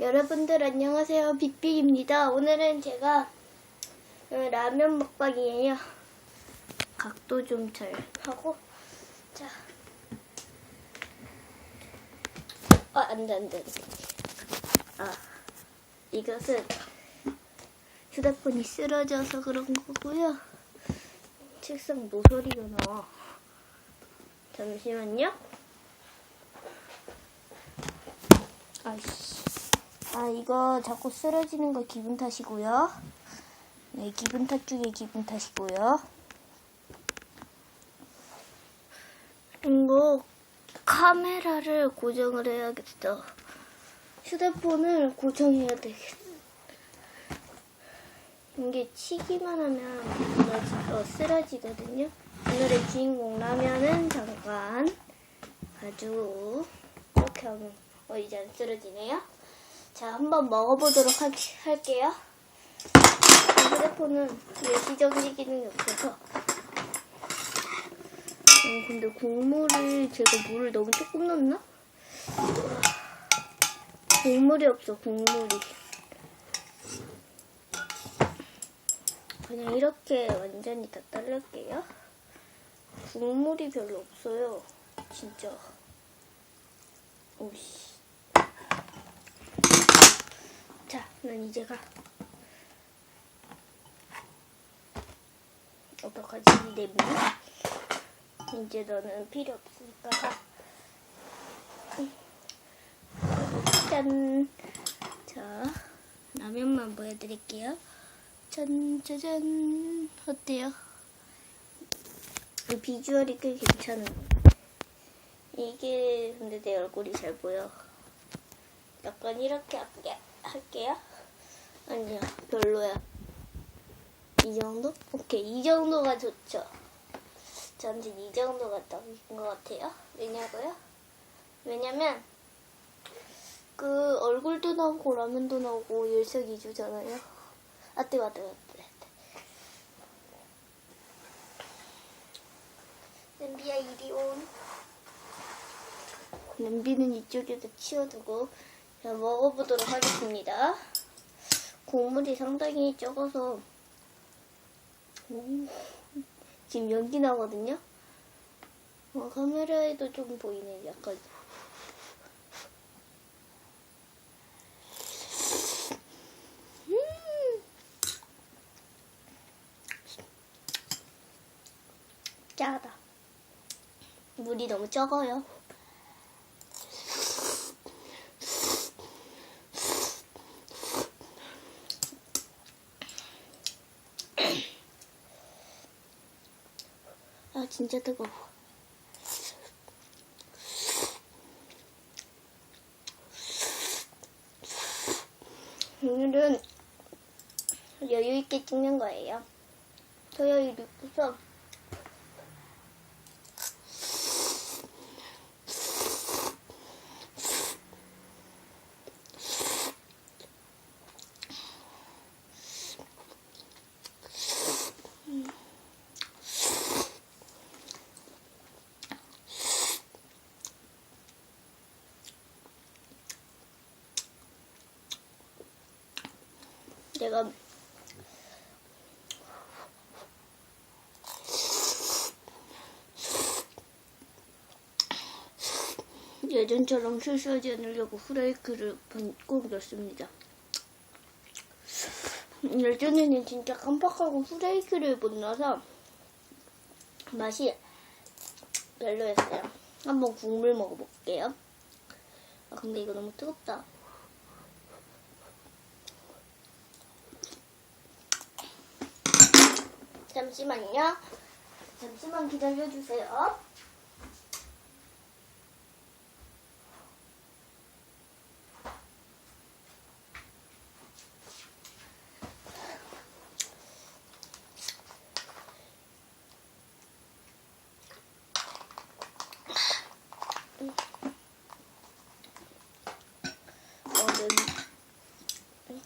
여러분들 안녕하세요. 빅빅입니다. 오늘은 제가 어, 라면 먹방이에요. 각도 좀 잘 하고 자. 아, 안 돼, 안 돼. 아, 이것은 휴대폰이 쓰러져서 그런 거고요. 책상 모서리가 나와. 잠시만요. 아이씨. 아, 이거 자꾸 쓰러지는 거 기분 탓이고요. 네, 기분 탓 중에 기분 탓이고요. 이거 카메라를 고정을 해야겠어. 휴대폰을 고정해야 되겠어. 이게 치기만 하면 어, 쓰러지거든요. 오늘의 주인공 라면은 잠깐 아주 이렇게 하면 어, 이제 안 쓰러지네요. 자, 한번 먹어보도록 하, 할게요. 휴대폰은 일시정지 기능이 없어서. 음, 근데 국물을 제가 물을 너무 조금 넣었나? 국물이 없어, 국물이. 그냥 이렇게 완전히 다 따를게요. 국물이 별로 없어요. 진짜. 오씨. 자, 난 이제 가. 어떡하지, 내 물? 이제 너는 필요 없으니까 가. 짠. 자, 라면만 보여드릴게요. 짠, 짜잔. 어때요? 이 비주얼이 꽤 괜찮은. 이게 근데 내 얼굴이 잘 보여. 약간 이렇게 할게, 할게요. 아니야, 별로야. 이 정도? 오케이, 이 정도가 좋죠. 저한테는 이 정도가 딱인 것 같아요. 왜냐고요? 왜냐면 그 얼굴도 나오고 라면도 나오고 일석이조잖아요. 아 뜨거, 뜨거, 뜨거. 냄비야 이리 온. 냄비는 이쪽에다 치워두고 자 먹어보도록 하겠습니다. 국물이 상당히 적어서 음, 지금 연기 나거든요. 어, 카메라에도 좀 보이네, 약간. 음. 짜다. 물이 너무 적어요. 아 진짜 뜨거워. 오늘은 여유 있게 찍는 거예요. 토요일 있고서 내가 예전처럼 실수하지 않으려고 후라이크를 꼭 넣습니다. 예전에는 진짜 깜빡하고 후라이크를 못 넣어서 맛이 별로였어요. 한번 국물 먹어볼게요. 아 근데 이거 너무 뜨겁다. 잠시만요. 잠시만 기다려주세요.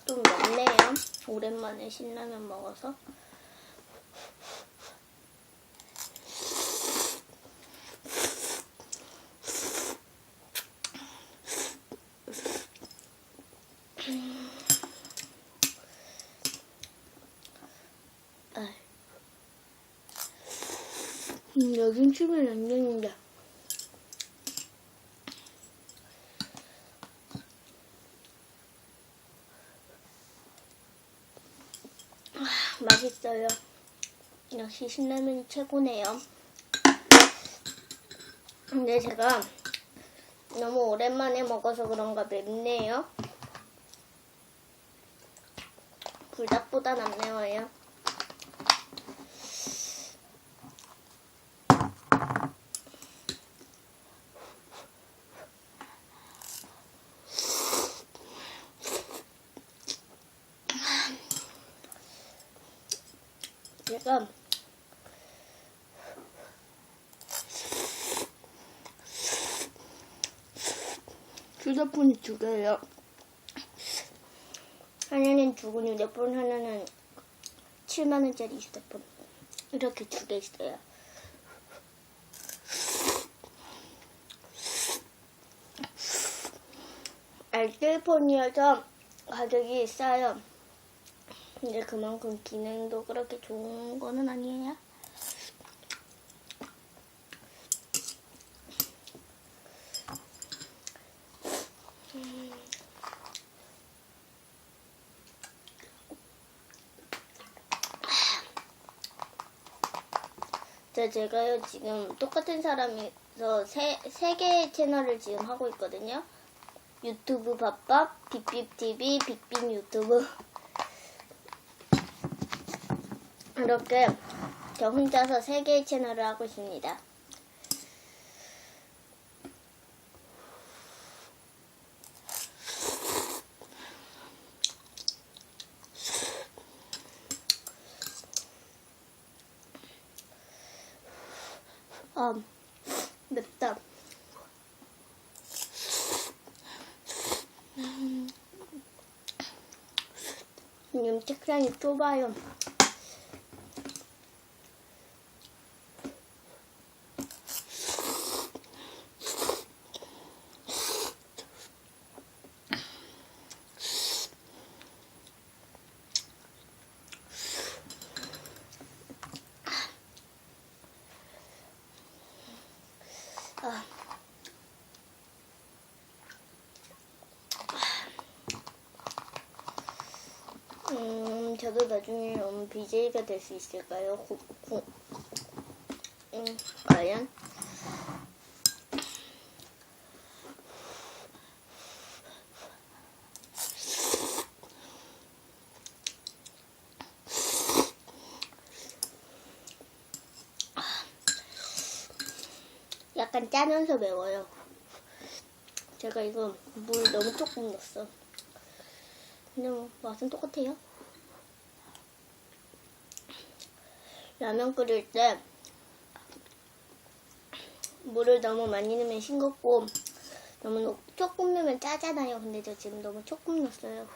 좀 맵네요. 오랜만에 신라면 먹어서. 아. 치면 안 되는데. 아, 맛있어요. 역시 신라면이 최고네요. 근데 제가 너무 오랜만에 먹어서 그런가 맵네요. 불닭보단 안 매워요. 제가 휴대폰이 두 개예요. 하나는 죽은 휴대폰, 하나는 7만 원짜리 휴대폰. 이렇게 두 개 있어요. 알뜰폰이어서 가격이 싸요. 근데 그만큼 기능도 그렇게 좋은 거는 아니에요. 저 제가요 지금 똑같은 사람이서 세, 세 개의 채널을 지금 하고 있거든요. 유튜브 밥밥, 빅빅TV, 빅빅 유튜브 이렇게 저 혼자서 세 개의 채널을 하고 있습니다. 아, 맵다. 음, 지금 책상이 좁아요. 아. 음, 저도 나중에 음, BJ가 될 수 있을까요? 고, 고, 음, 과연? 약간 짜면서 매워요. 제가 이거 물 너무 조금 넣었어. 근데 뭐 맛은 똑같아요. 라면 끓일 때 물을 너무 많이 넣으면 싱겁고 너무 노- 조금 넣으면 짜잖아요. 근데 저 지금 너무 조금 넣었어요.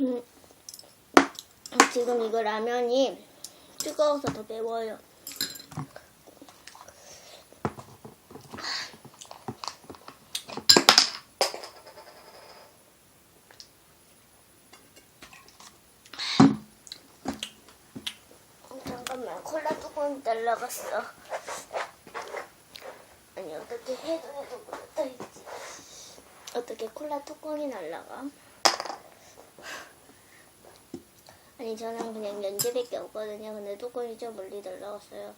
음, 지금 이거 라면이 뜨거워서 더 매워요. 어, 잠깐만 콜라 날라갔어. 아니 어떻게 해도 해도 못하있지 어떻게 콜라 뚜껑이 날라가? 아니 저는 그냥 연재밖에 없거든요. 근데 뚜껑이 좀 멀리 날라갔어요.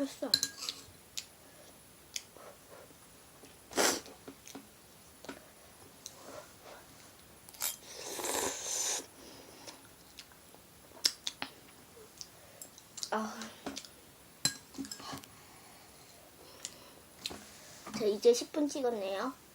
폈어. 아. 저 이제 10분 찍었네요.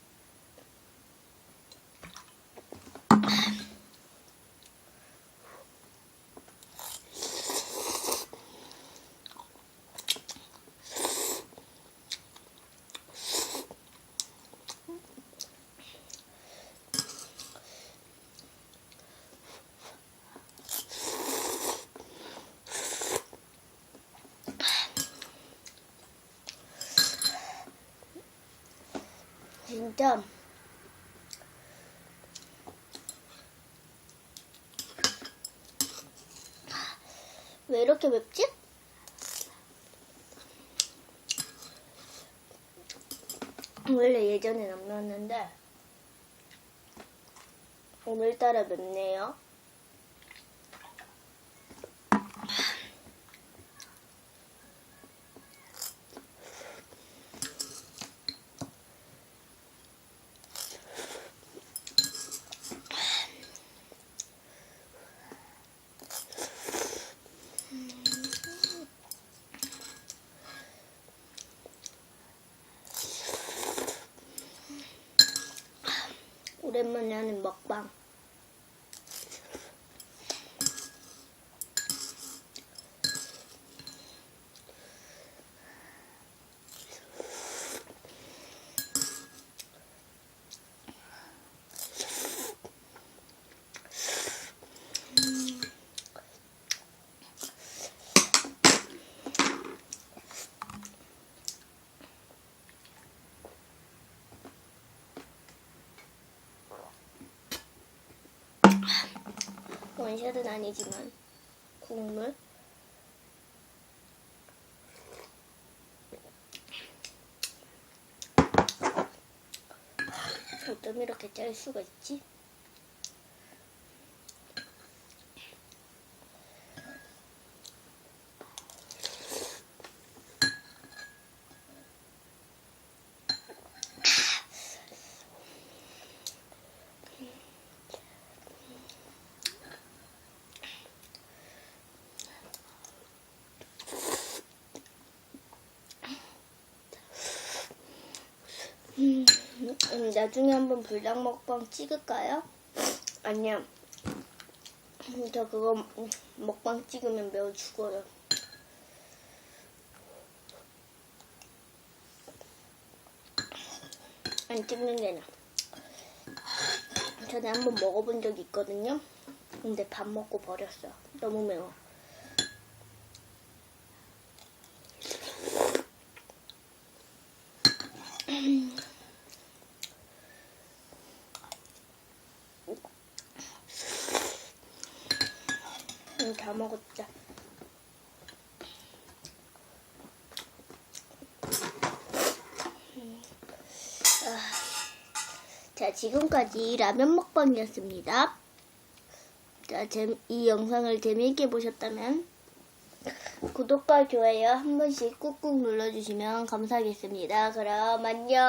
진짜 왜 이렇게 맵지? 원래 예전엔 안 매웠는데 오늘따라 맵네요. 오랜만에 하는 먹방. 원샷은 아니지만 국물. 어쩜 이렇게 짤 수가 있지? 음, 음, 나중에 한번 불닭 먹방 찍을까요? 아니야. 음, 저 그거 음, 먹방 찍으면 매우 죽어요. 안 찍는 게 나. 전에 한번 먹어본 적 있거든요. 근데 밥 먹고 버렸어. 너무 매워. 응, 다 먹었자. 음. 아, 자, 지금까지 라면 먹방이었습니다. 자, 재- 이 영상을 재미있게 보셨다면 구독과 좋아요 한 번씩 꾹꾹 눌러주시면 감사하겠습니다. 그럼 안녕.